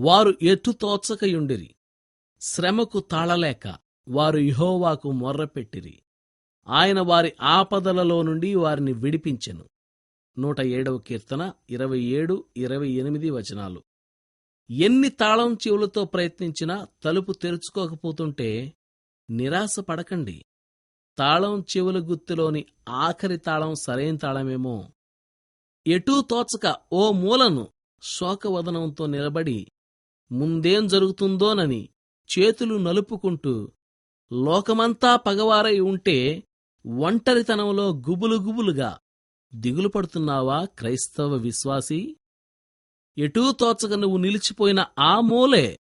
వారు ఎటు తోచకయుండిరి. శ్రమకు తాళలేక వారు యెహోవాకు మొర్రపెట్టిరి. ఆయన వారి ఆపదలలో నుండి వారిని విడిపించెను. నూట ఏడవ కీర్తన ఇరవై ఏడు ఇరవై ఎనిమిది వచనాలు. ఎన్ని తాళం చెవులతో ప్రయత్నించినా తలుపు తెరుచుకోకపోతుంటే నిరాశ పడకండి తాళం చెవుల గుత్తిలోని ఆఖరి తాళం సరైన తాళమేమో. ఎటూ తోచక ఓ మూలను శోకవదనంతో నిలబడి ముందేం జరుగుతుందోనని చేతులు నలుపుకుంటూ లోకమంతా పగవారై ఉంటే ఒంటరితనంలో గుబులు గుబులుగా దిగులు పడుతున్నావా క్రైస్తవ విశ్వాసీ? ఎటూ తోచక నువ్వు నిలిచిపోయిన ఆ మూలే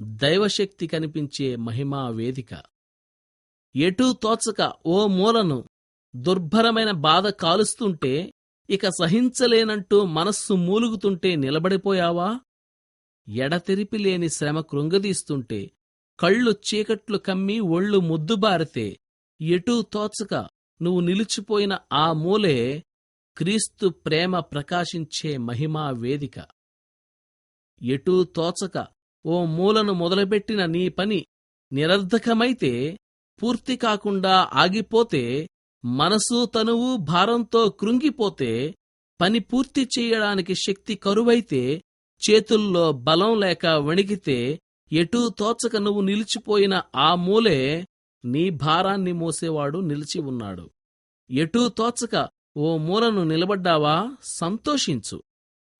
దైవశక్తి కనిపించే మహిమా వేదిక. ఎటూ తోచక ఓ మూలను దుర్భరమైన బాధ కాలుస్తుంటే ఇక సహించలేనంటూ మనస్సు మూలుగుతుంటే నిలబడిపోయావా? ఎడతెరిపి లేని శ్రమ కృంగదీస్తుంటే కళ్ళు చీకట్లు కమ్మి ఒళ్ళు ముద్దుబారితే ఎటూ తోచక నువ్వు నిలిచిపోయిన ఆ మూలే క్రీస్తు ప్రేమ ప్రకాశించే మహిమా వేదిక. ఎటూ తోచక ఓ మూలను మొదలుపెట్టిన నీ పని నిరర్ధకమైతే పూర్తి కాకుండా ఆగిపోతే మనసు తనువు భారంతో కృంగిపోతే పని పూర్తి చెయ్యడానికి శక్తి కరువైతే చేతుల్లో బలం లేక వణికితే ఎటూ తోచక నువ్వు నిలిచిపోయిన ఆ మూలే నీ భారాన్ని మోసేవాడు నిలిచి ఉన్నాడు. ఎటూ తోచక ఓ మూలను నిలబడ్డావా? సంతోషించు.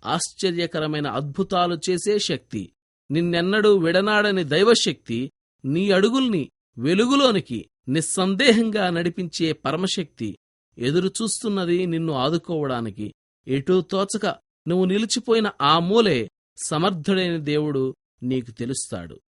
ఆశ్చర్యకరమైన అద్భుతాలు చేసే శక్తి నిన్నెన్నడూ విడనాడని దైవశక్తి నీ అడుగుల్ని వెలుగులోనికి నిస్సందేహంగా నడిపించే పరమశక్తి ఎదురుచూస్తున్నది నిన్ను ఆదుకోవడానికి. ఎటూ తోచక నువ్వు నిలిచిపోయిన ఆ మూలే సమర్థుడైన దేవుడు నీకు తెలుస్తాడు.